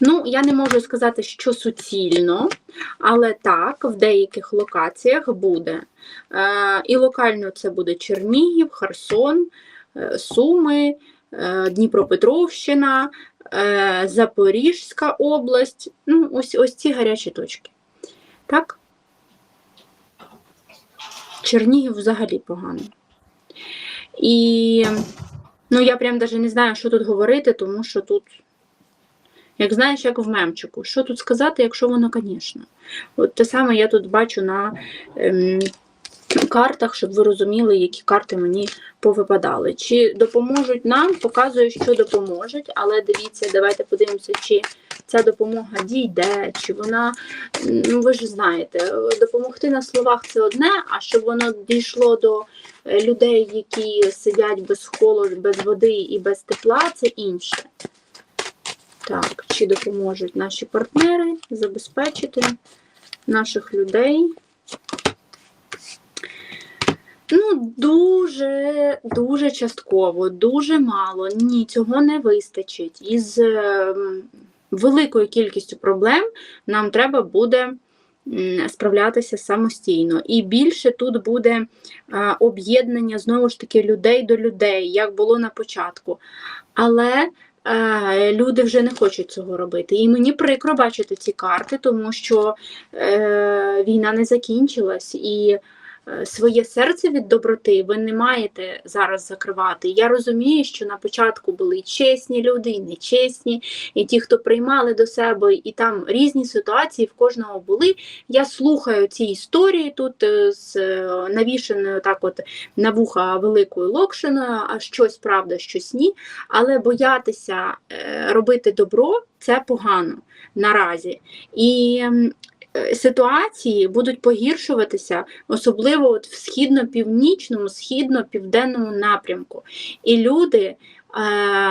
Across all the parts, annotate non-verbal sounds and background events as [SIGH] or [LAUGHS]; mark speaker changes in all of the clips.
Speaker 1: Ну, я не можу сказати, що суцільно, але так, в деяких локаціях буде. Е, І локально це буде Чернігів, Херсон, е, Суми, е, Дніпропетровщина, Запорізька область. Ну, ось, ось ці гарячі точки. Так? Чернігів взагалі погано. І ну, я прям навіть не знаю, що тут говорити, тому що тут. Як знаєш, як в мемчику. Що тут сказати, якщо воно, звісно. От те саме я тут бачу на ем, картах, щоб ви розуміли, які карти мені повипадали. Чи допоможуть нам, показує, що допоможуть, але дивіться, давайте подивимося, чи ця допомога дійде, чи вона, ну ви ж знаєте, допомогти на словах це одне, а щоб воно дійшло до е, людей, які сидять без холоду, без води і без тепла, це інше. Так, чи допоможуть наші партнери забезпечити наших людей? Ну, дуже, дуже частково, дуже мало. Ні, цього не вистачить. Із ем, великою кількістю проблем нам треба буде справлятися самостійно. І більше тут буде об'єднання знову ж таки людей до людей, як було на початку. Але люди вже не хочуть цього робити. І мені прикро бачити ці карти, тому що е, війна не закінчилась. І своє серце від доброти ви не маєте зараз закривати. Я розумію, що на початку були чесні люди, і нечесні, і ті, хто приймали до себе, і там різні ситуації в кожного були. Я слухаю ці історії тут е, з е, навішеною так от на вуха великою локшиною, а щось правда, щось ні. Але боятися е, робити добро це погано наразі. І е, ситуації будуть погіршуватися, особливо от в східно-північному, східно-південному напрямку. І люди е,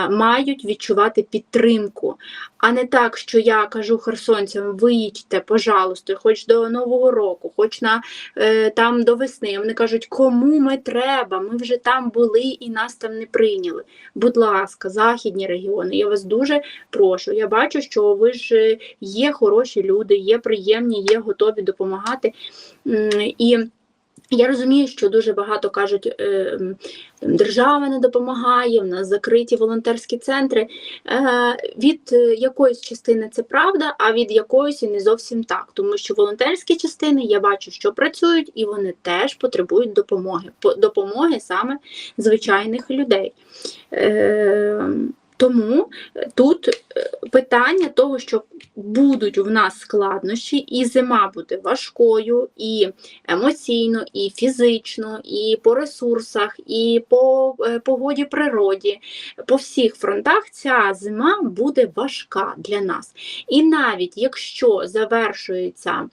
Speaker 1: мають відчувати підтримку, а не так, що я кажу херсонцям, виїдьте, пожалуйста, хоч до Нового року, хоч на е, там до весни. Вони кажуть, кому ми треба? Ми вже там були і нас там не прийняли. Будь ласка, західні регіони, я вас дуже прошу. Я бачу, що ви ж е, є хороші люди, є приємні, є готові допомагати. І я розумію, що дуже багато кажуть, е, держава не допомагає, в нас закриті волонтерські центри. Е, Від е, якоїсь частини це правда, а від якоїсь і не зовсім так. Тому що волонтерські частини я бачу, що працюють, і вони теж потребують допомоги. Допомоги саме звичайних людей. Тому е, тут е, питання того, що будуть в нас складнощі, і зима буде важкою, і емоційно, і фізично, і по ресурсах, і по е, погоді природі. По всіх фронтах ця зима буде важка для нас. І навіть якщо завершується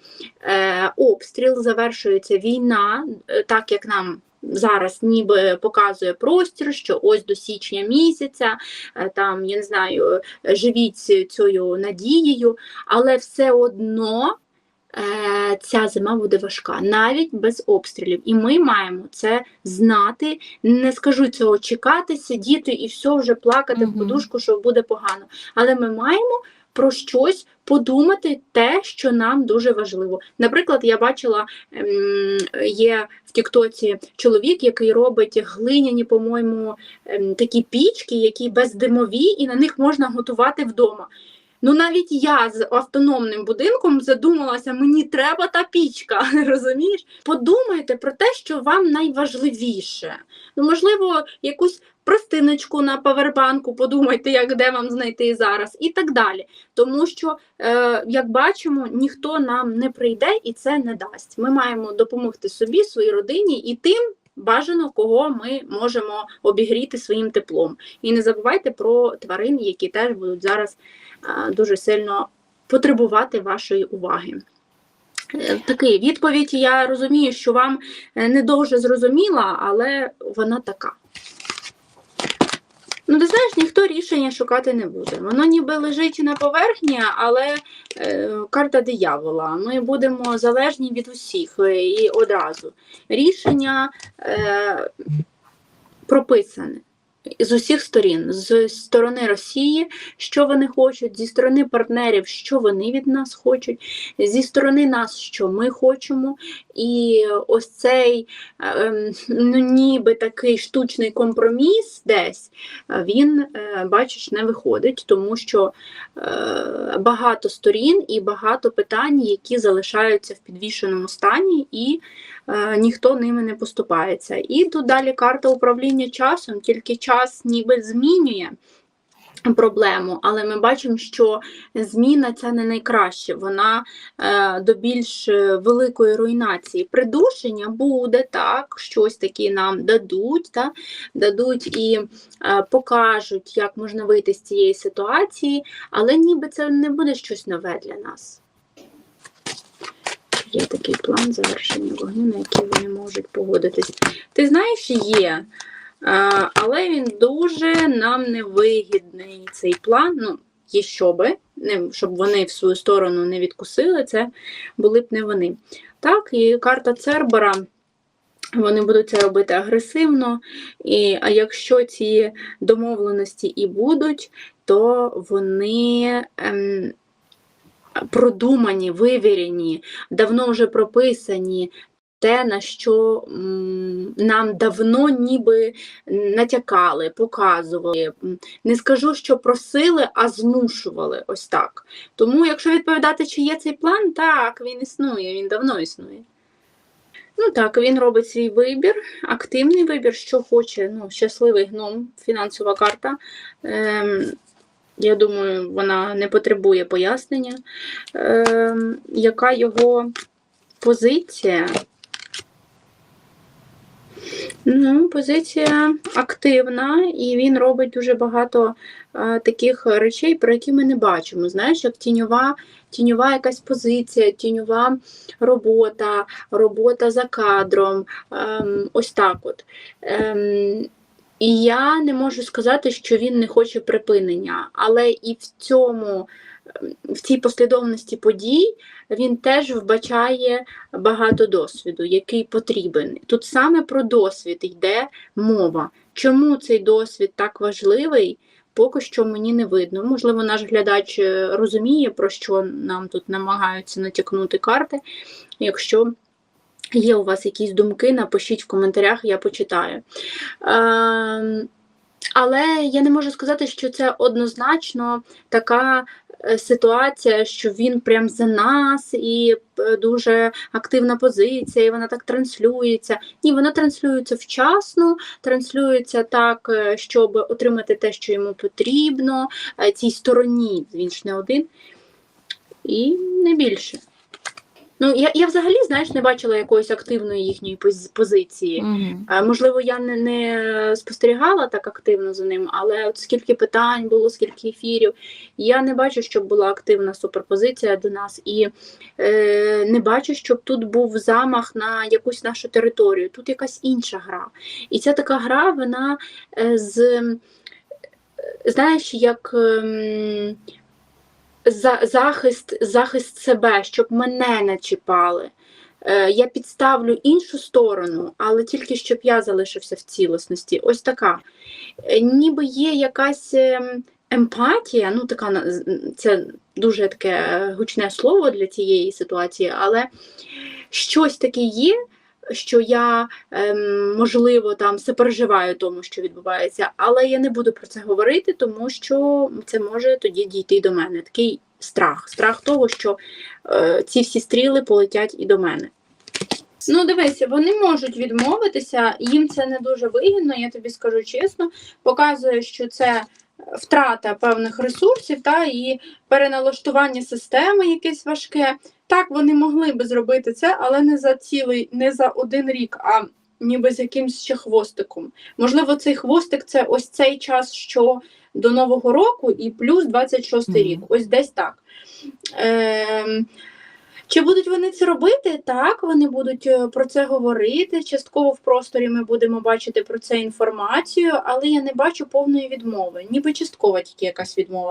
Speaker 1: обстріл, завершується війна, так як нам. Зараз ніби показує простір, що ось до січня місяця, е, там, я не знаю, е, живіть цією надією, але все одно е, ця зима буде важка, навіть без обстрілів. І ми маємо це знати. Не скажу цього чекати, сидіти і все вже плакати в подушку, що буде погано. Але ми маємо про щось подумати, те, що нам дуже важливо. Наприклад, я бачила, ем, є в Тіктоці чоловік, який робить глиняні, по-моєму, ем, такі пічки, які бездимові, і на них можна готувати вдома. Ну, навіть я з автономним будинком задумалася, мені треба та пічка, [LAUGHS] розумієш? Подумайте про те, що вам найважливіше. Ну, можливо, якусь простиночку на павербанку, подумайте, як де вам знайти зараз, і так далі. Тому що, е, як бачимо, ніхто нам не прийде і це не дасть. Ми маємо допомогти собі, своїй родині і тим. Бажано, кого ми можемо обігріти своїм теплом. І не забувайте про тварин, які теж будуть зараз е, дуже сильно потребувати вашої уваги. Е, Такий відповідь, я розумію, що вам е, не дуже зрозуміла, але вона така. Ну, ти знаєш, ніхто рішення шукати не буде. Воно ніби лежить на поверхні, але е, карта диявола. Ми будемо залежні від усіх е, і одразу. Рішення е, прописане. З усіх сторін, з сторони Росії, що вони хочуть, зі сторони партнерів, що вони від нас хочуть, зі сторони нас, що ми хочемо. І ось цей ем, ну, ніби такий штучний компроміс десь, е, він, е, бачиш, не виходить, тому що е, багато сторін і багато питань, які залишаються в підвішеному стані, і ніхто ними не поступається. І тут далі карта управління часом, тільки час ніби змінює. Проблему, але ми бачимо, що зміна це не найкраще, вона е, до більш е, великої руйнації. Придушення буде так, щось таке нам дадуть, та, дадуть і е, покажуть, як можна вийти з цієї ситуації, але ніби це не буде щось нове для нас. Є такий план завершення вогню, на який вони можуть погодитись. Ти знаєш, є. Але він дуже нам невигідний цей план. Ну, є щоби, не, щоб вони в свою сторону не відкусили, це були б не вони. Так, і карта Цербера. Вони будуть це робити агресивно, і а якщо ці домовленості і будуть, то вони ем, продумані, вивірені, давно вже прописані, те, на що нам давно ніби натякали, показували. Не скажу, що просили, а змушували ось так. Тому, якщо відповідати, чи є цей план, так, він існує, він давно існує. Ну так, він робить свій вибір, активний вибір, що хоче. Ну, щасливий гном, фінансова карта. Ем, я думаю, вона не потребує пояснення. Ем, яка його позиція? Ну, позиція активна, і він робить дуже багато е, таких речей, про які ми не бачимо. Знаєш, як тіньова, тіньова якась позиція, тіньова робота, робота за кадром. ем, ось так от. Ем, і я не можу сказати, що він не хоче припинення, але і в цьому, ем, в цій послідовності подій він теж вбачає багато досвіду, який потрібен. Тут саме про досвід йде мова. Чому цей досвід так важливий? Поки що мені не видно. Можливо, наш глядач е, розуміє, про що нам тут намагаються натякнути карти. Якщо є у вас якісь думки, напишіть в коментарях, я почитаю. Ем, але я не можу сказати, що це однозначно така е, ситуація, що він прям за нас і е, дуже активна позиція, і вона так транслюється. Ні, вона транслюється вчасно, транслюється так, е, щоб отримати те, що йому потрібно, е, цій стороні, він ж не один, і не більше. Ну, я, я взагалі, знаєш, не бачила якоїсь активної їхньої позиції. Е, Можливо, я не, не спостерігала так активно за ним, але от скільки питань було, скільки ефірів, я не бачу, щоб була активна суперпозиція до нас, і е, не бачу, щоб тут був замах на якусь нашу територію. Тут якась інша гра. І ця така гра, вона е, з, е, знаєш, як. За, захист, захист себе, щоб мене не чіпали. Е, я підставлю іншу сторону, але тільки щоб я залишився в цілісності. Ось така. Е, ніби є якась ем, емпатія, ну така це дуже таке гучне слово для цієї ситуації, але щось таке є. Що я ем, можливо там сопереживаю тому, що відбувається, але я не буду про це говорити, тому що це може тоді дійти до мене. Такий страх, страх того, що е, ці всі стріли полетять і до мене. Ну, дивися, вони можуть відмовитися, їм це не дуже вигідно, я тобі скажу чесно. Показує, що це втрата певних ресурсів та і переналаштування системи якесь важке. Так, вони могли би зробити це, але не за цілий, не за один рік, а ніби з якимсь ще хвостиком. Можливо, цей хвостик це ось цей час, що до Нового року, і плюс 26
Speaker 2: Мгм.
Speaker 1: рік. Ось десь так. Ем, чи будуть вони це робити? Так, вони будуть е, про це говорити. Частково в просторі ми будемо бачити про це інформацію, але я не бачу повної відмови. Ніби часткова тільки якась відмова.